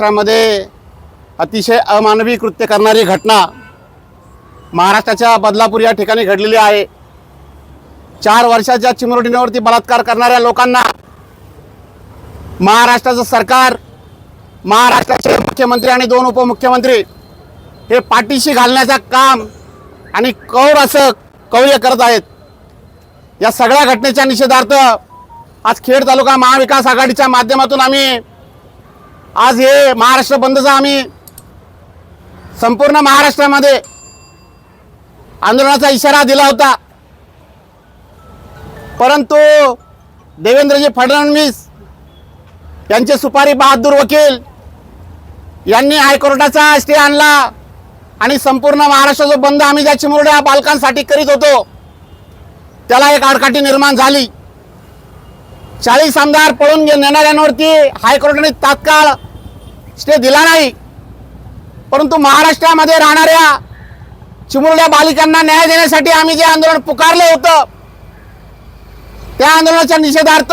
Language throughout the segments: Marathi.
महाराष्ट्रामध्ये अतिशय अमानवी कृत्य करणारी घटना महाराष्ट्राच्या बदलापूर या ठिकाणी घडलेली आहे. चार वर्षाच्या चिमुरडींवरती बलात्कार करणाऱ्या लोकांना महाराष्ट्राचं सरकार महाराष्ट्राचे मुख्यमंत्री आणि दोन उपमुख्यमंत्री हे पाठीशी घालण्याचं काम आणि कौर असं कौर्य करत आहेत. या सगळ्या घटनेच्या निषेधार्थ आज खेड तालुका महाविकास आघाडीच्या माध्यमातून आम्ही आज हे महाराष्ट्र बंदचा आम्ही संपूर्ण महाराष्ट्रामध्ये आंदोलनाचा इशारा दिला होता. परंतु देवेंद्रजी फडणवीस यांचे सुपारी बहादूर वकील यांनी हायकोर्टाचा स्टे आणला आणि संपूर्ण महाराष्ट्र जो बंद आम्ही ज्या चिमुरड्या बालकांसाठी करीत होतो त्याला एक आडकाठी निर्माण झाली. चाळीस आमदार पळून नेणाऱ्यांवरती हायकोर्टाने तात्काळ स्टे दिला नाही. परंतु महाराष्ट्रामध्ये राहणाऱ्या चिमुरड्या बालिकांना न्याय देण्यासाठी आम्ही जे आंदोलन पुकारलं होतं त्या आंदोलनाच्या निषेधार्थ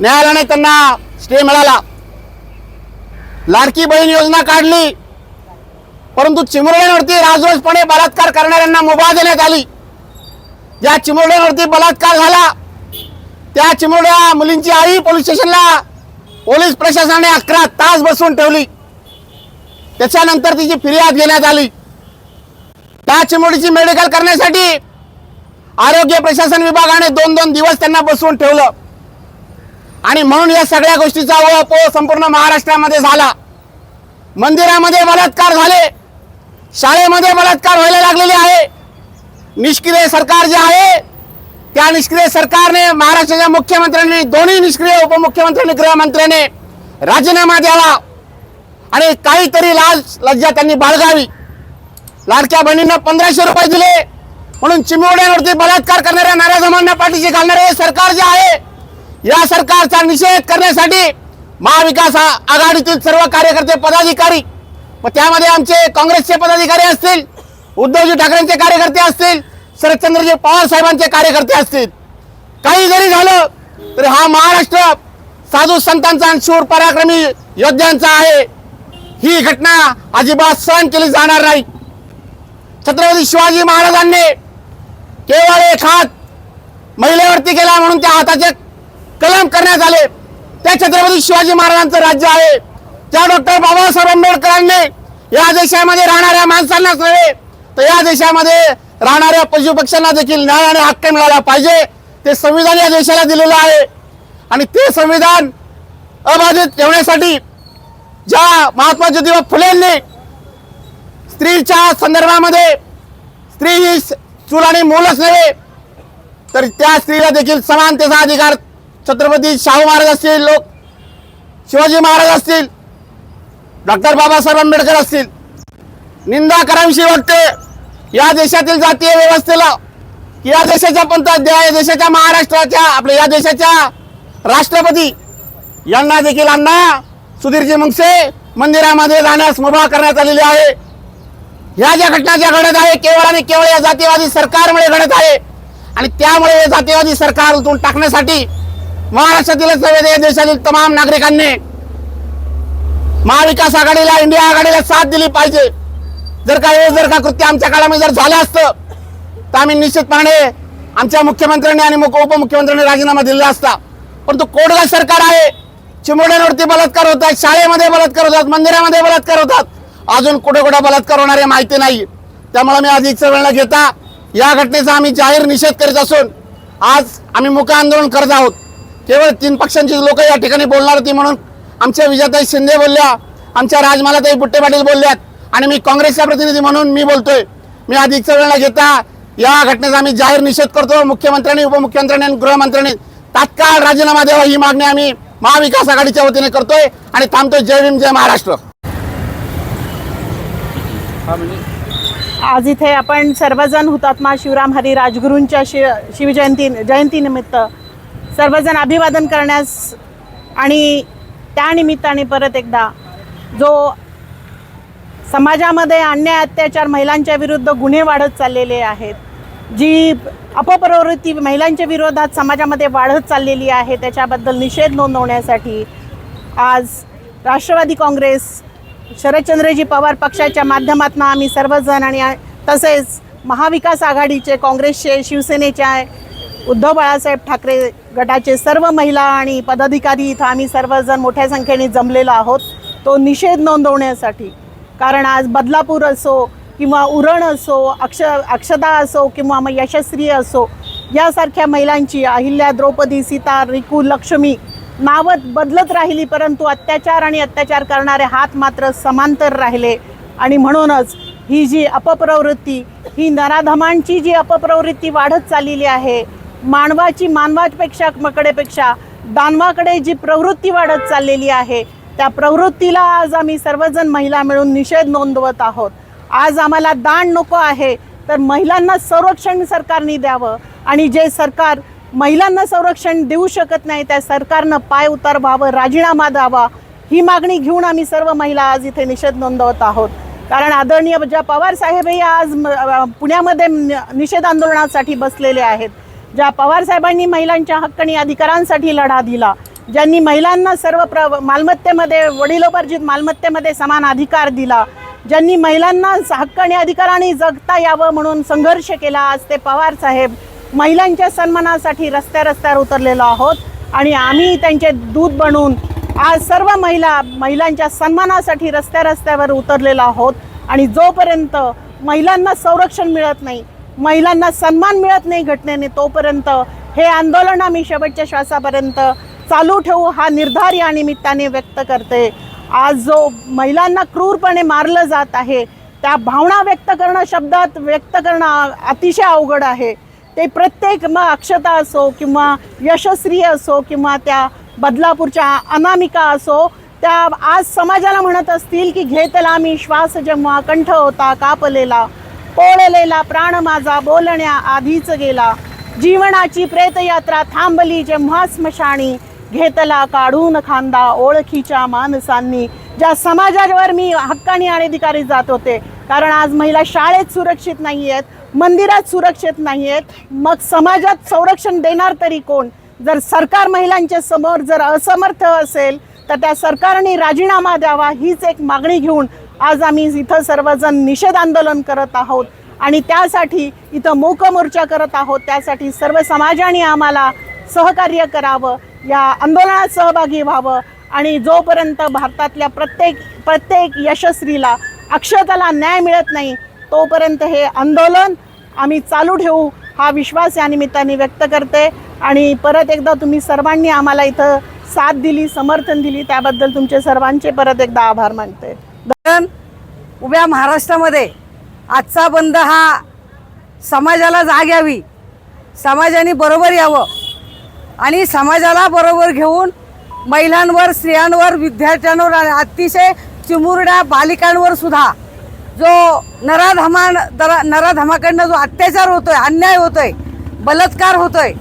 न्यायालयाने त्यांना स्टे मिळाला. लाडकी बहीण योजना काढली. परंतु चिमुरड्यांवरती राजरोजपणे बलात्कार करणाऱ्यांना मुभा देण्यात आली. ज्या चिमुरड्यांवरती बलात्कार झाला त्या चिमुरड्या मुलींची आई पोलीस स्टेशनला पोलीस प्रशासनाने अकरा तास बसवून ठेवली. त्याच्यानंतर तिची फिर्याद घेण्यात आली. त्या चिमुडीची मेडिकल करण्यासाठी आरोग्य प्रशासन विभागाने दोन दोन दिवस त्यांना बसवून ठेवलं. आणि म्हणून या सगळ्या गोष्टीचा ओळख संपूर्ण महाराष्ट्रामध्ये झाला. मंदिरामध्ये बलात्कार झाले. शाळेमध्ये बलात्कार व्हायला लागलेले आहे. निष्क्रिय सरकार जे आहे त्या निष्क्रिय सरकारने महाराष्ट्राच्या मुख्यमंत्र्यांनी दोन्ही निष्क्रिय उपमुख्यमंत्र्यांनी गृहमंत्र्याने राजीनामा द्यावा. आणि काहीतरी लाज लज्जा त्यांनी बाळगावी. लाडक्या बहिणींना पंधराशे रुपये दिले. म्हणून चिमवड्यांवरती बलात्कार करणाऱ्या नाराजमांना पाठीशी घालणारे हे सरकार जे आहे या सरकारचा निषेध करण्यासाठी महाविकास आघाडीतील सर्व कार्यकर्ते पदाधिकारी व त्यामध्ये आमचे काँग्रेसचे पदाधिकारी असतील उद्धवजी ठाकरेंचे कार्यकर्ते असतील शरदचंद्रजी पवार साहेबांचे कार्यकर्ते असतील. काही जरी झालं तरी हा महाराष्ट्र साधू संतांचा आणि शूर पराक्रमी योद्ध्यांचा आहे. ही घटना अजिबात सहन केली जाणार नाही. छत्रपती शिवाजी महाराजांनी केवळ एक हात महिलेवरती केला म्हणून त्या हाताचे कलम करण्यात आले. त्या छत्रपती शिवाजी महाराजांचं राज्य आहे. त्या डॉक्टर बाबासाहेब आंबेडकरांनी या देशामध्ये राहणाऱ्या माणसांनाच नव्हे तर या देशामध्ये राहणाऱ्या पशुपक्ष्यांना देखील न्याय आणि हक्क मिळाला पाहिजे. ते संविधान या देशाला दिलेलं आहे. आणि ते संविधान अबाधित ठेवण्यासाठी ज्या महात्मा ज्योतिबा फुलेंनी स्त्रीच्या संदर्भामध्ये स्त्री ही चूल आणि मूलच नव्हे तर त्या स्त्रीला देखील समानतेचा अधिकार छत्रपती शाहू महाराज असतील लोक शिवाजी महाराज असतील डॉक्टर बाबासाहेब आंबेडकर असतील. निंदा कराविषयी वाटते. या देशातील जातीय व्यवस्थेला या देशाच्या पंत या देशाच्या महाराष्ट्राच्या आपल्या या देशाच्या राष्ट्रपती यांना देखील अण्णा सुधीरजी मुंगसे मंदिरामध्ये जाण्यास मुभा करण्यात आलेली आहे. ह्या ज्या घटना ज्या घडत आहे केवळ आणि केवळ या जातीवादी सरकारमुळे घडत आहे. आणि त्यामुळे हे जातीवादी सरकार उलटून टाकण्यासाठी महाराष्ट्रातीलच नव्हे या देशातील तमाम नागरिकांनी महाविकास आघाडीला इंडिया आघाडीला साथ दिली पाहिजे. जर का हे जर का कृत्य आमच्या काळामध्ये जर झालं असतं तर आम्ही निश्चितपणे आमच्या मुख्यमंत्र्यांनी आणि मुख- उपमुख्यमंत्र्यांनी राजीनामा दिलेला असता. परंतु कोडला सरकार आहे चिमुरड्यांवरती बलात्कार होतात शाळेमध्ये बलात्कार होतात मंदिरामध्ये बलात्कार होतात अजून कुठे कुठे बलात्कार होणारे माहिती नाही. त्यामुळे मी अधिकचा वेळ घेता या घटनेचा आम्ही जाहीर निषेध करीत असून आज आम्ही मुख आंदोलन करत आहोत. केवळ तीन पक्षांची लोक या ठिकाणी बोलणार होती म्हणून आमच्या विजयाताई शिंदे बोलल्या आमच्या राजमालाताई बुट्टे पाटील बोलल्यात. आणि मी काँग्रेसचा प्रतिनिधी म्हणून मी बोलतोय. मी अधिकचा वेळ घेता. या घटनेचा आम्ही जाहीर निषेध करतो. मुख्यमंत्र्यांनी उपमुख्यमंत्र्यांनी आणि गृहमंत्र्यांनी तात्काळ राजीनामा द्यावा ही मागणी आम्ही महाविकास आघाडीच्या वतीने करतोय आणि थांबतोय. जय भीम जय महाराष्ट्र. आज इथे आपण सर्वजण हुतात्मा शिवराम हरी राजगुरूंच्या शिव शिवजयंती जयंतीनिमित्त सर्वजण अभिवादन करण्यास आणि त्यानिमित्ताने परत एकदा जो समाजामध्ये अन्याय अत्याचार महिलांच्या विरुद्ध गुन्हे वाढत चाललेले आहेत. जी अपप्रवृत्ती महिलांच्या विरोधात समाजामध्ये वाढत चाललेली आहे त्याच्याबद्दल निषेध नोंदवण्यासाठी आज राष्ट्रवादी काँग्रेस शरदचंद्रजी पवार पक्षाच्या माध्यमातून आम्ही सर्वजण आणि तसेच महाविकास आघाडीचे काँग्रेसचे शिवसेनेच्या उद्धव बाळासाहेब ठाकरे गटाचे सर्व महिला आणि पदाधिकारी इथं आम्ही सर्वजण मोठ्या संख्येने जमलेलो आहोत. तो निषेध नोंदवण्यासाठी कारण आज बदलापूर असो किंवा उरण असो अक्ष अक्षता असो किंवा मग यशस्वी असो यासारख्या महिलांची अहिल्या द्रौपदी सीता रिकू लक्ष्मी नावं बदलत राहिली परंतु अत्याचार आणि अत्याचार करणारे हात मात्र समांतर राहिले. आणि म्हणूनच ही जी अपप्रवृत्ती ही नराधमांची जी अपप्रवृत्ती वाढत चाललेली आहे मानवाची मानवापेक्षा कडेपेक्षा दानवाकडे जी प्रवृत्ती वाढत चाललेली आहे त्या प्रवृत्तीला आज आम्ही सर्वजण महिला मिळून निषेध नोंदवत आहोत. आज आम्हाला दान नको आहे तर महिलांना संरक्षण सरकारने द्यावं आणि जे सरकार महिलांना संरक्षण देऊ शकत नाही त्या सरकारनं पाय उतार व्हावं राजीनामा द्यावा ही मागणी घेऊन आम्ही सर्व महिला आज इथे निषेध नोंदवत आहोत. कारण आदरणीय ज्या पवार साहेबही आज पुण्यामध्ये न- निषेध आंदोलनासाठी बसलेले आहेत. ज्या पवार साहेबांनी महिलांच्या हक्क आणि अधिकारांसाठी लढा दिला ज्यांनी महिलांना सर्व प्र मालमत्तेमध्ये वडिलोपार्जित मालमत्तेमध्ये समान अधिकार दिला ज्यांनी महिलांना हक्क आणि अधिकाराने जगता यावं म्हणून संघर्ष केला आज ते पवार साहेब महिलांच्या सन्मानासाठी रस्त्या रस्त्यावर उतरलेलो आहोत आणि आम्ही त्यांचे दूध बनून आज सर्व महिला महिलांच्या सन्मानासाठी रस्त्या रस्त्यावर उतरलेलो आहोत आणि जोपर्यंत महिलांना संरक्षण मिळत नाही महिलांना सन्मान मिळत नाही घटनेने तोपर्यंत हे आंदोलन आम्ही शेवटच्या श्वासापर्यंत चालू ठेवू हा निर्धार या निमित्ताने व्यक्त करते. आज जो महिलांना क्रूरपणे मारलं जात आहे त्या भावना व्यक्त करणं शब्दात व्यक्त करणं अतिशय अवघड आहे. ते प्रत्येक मग अक्षता असो किंवा यशस्वी असो किंवा त्या बदलापूरच्या अनामिका असो त्या आज समाजाला म्हणत असतील की घेतला मी श्वास जेव्हा कंठ होता कापलेला पोळलेला प्राण माझा बोलण्या आधीच गेला. जीवनाची प्रेतयात्रा थांबली जेव्हा स्मशाणी घेतला काढून खांदा ओळखीच्या माणसांनी ज्या समाजावर मी हक्कानी आणि अधिकारी जात होते. कारण आज महिला शाळेत सुरक्षित नाही आहेत मंदिरात सुरक्षित नाही आहेत मग समाजात संरक्षण देणार तरी कोण? जर सरकार महिलांच्या समोर जर असमर्थ असेल तर त्या सरकारने राजीनामा द्यावा हीच एक मागणी घेऊन आज आम्ही इथं सर्वजण निषेध आंदोलन करत आहोत. आणि त्यासाठी इथं मूक मोर्चा करत आहोत त्यासाठी सर्व समाजाने आम्हाला सहकार्य करावं या आंदोलनात सहभागी व्हावं आणि जोपर्यंत भारतातल्या प्रत्येक प्रत्येक यशस्वीला अक्षताला न्याय मिळत नाही तोपर्यंत हे आंदोलन आम्ही चालू ठेवू हा विश्वास या निमित्ताने व्यक्त करते. आणि परत एकदा तुम्ही सर्वांनी आम्हाला इथं साथ दिली समर्थन दिली त्याबद्दल तुमचे सर्वांचे परत एकदा आभार मानते. धरण उभ्या महाराष्ट्रामध्ये आजचा बंद हा समाजाला जाग यावी. समाजाने बरोबर यावं. आणि समाजाला बरोबर घेऊन महिलांवर स्त्रियांवर विद्यार्थ्यांवर अतिशय चिमुरड्या बालिकांवर सुद्धा जो नराधमा दरा नराधमाकडनं जो अत्याचार होतोय अन्याय होतोय बलात्कार होतोय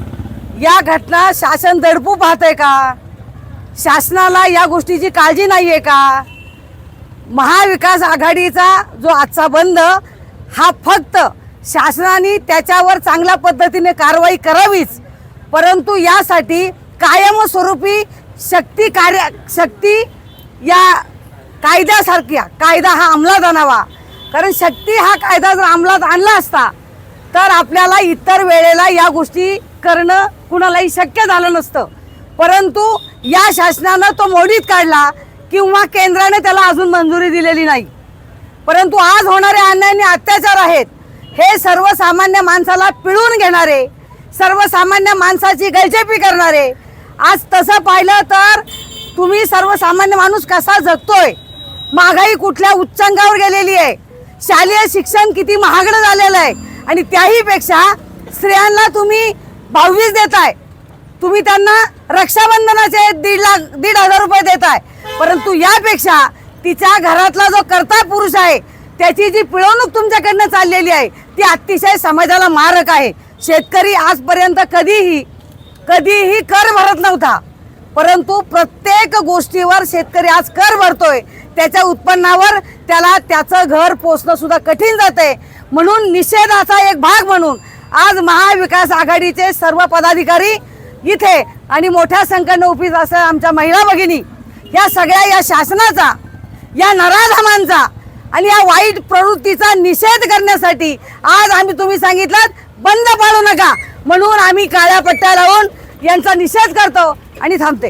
या घटना शासन दडपू पाहतंय का? शासनाला या गोष्टीची काळजी नाही आहे का? महाविकास आघाडीचा जो आजचा बंद हा फक्त शासनाने त्याच्यावर चांगल्या पद्धतीने कारवाई करावीच. परंतु यासाठी कायमस्वरूपी शक्ती कार्य शक्ती या कायद्यासारख्या कायदा हा अंमलात आणावा. कारण शक्ती हा कायदा जर अंमलात आणला असता तर आपल्याला इतर वेळेला या गोष्टी करणं कुणालाही शक्य झालं नसतं. परंतु या शासनानं तो मोडीत काढला किंवा केंद्राने त्याला अजून मंजुरी दिलेली नाही. परंतु आज होणारे अन्याय आणि अत्याचार आहेत. हे सर्वसामान्य माणसाला पिळून घेणारे सर्वसामान्य माणसाची गैजेपी करणारे. आज तसं पाहिलं तर तुम्ही सर्वसामान्य माणूस कसा जगतोय? महागाई कुठल्या उच्चांकावर गेलेली आहे? शालेय शिक्षण किती महागडं झालेलं आहे? आणि त्याहीपेक्षा स्त्रियांना तुम्ही बावीस देताय. तुम्ही त्यांना रक्षाबंधनाचे दीड लाख दीड हजार रुपये देताय. परंतु यापेक्षा तिच्या घरातला जो कर्ता पुरुष आहे त्याची जी पिळवणूक तुमच्याकडनं चाललेली आहे ती अतिशय समाजाला मारक आहे. शेतकरी आजपर्यंत कधीही कधीही कर भरत नव्हता. परंतु प्रत्येक गोष्टीवर शेतकरी आज कर भरतोय. त्याच्या उत्पन्नावर त्याला त्याचं घर पोचणं सुद्धा कठीण जाते म्हणून निषेधाचा एक भाग म्हणून आज महाविकास आघाडीचे सर्व पदाधिकारी इथे आणि मोठ्या संख्येनं उपस्थित असं आमच्या महिला भगिनी या सगळ्या या शासनाचा या नराधमांचा आणि या वाईट प्रवृत्तीचा निषेध करण्यासाठी आज आम्ही तुम्ही सांगितलं बंद पाडू नका. म्हणून आम्ही काळ्या पट्ट्या लावून यांचा निषेध करतो आणि थांबते.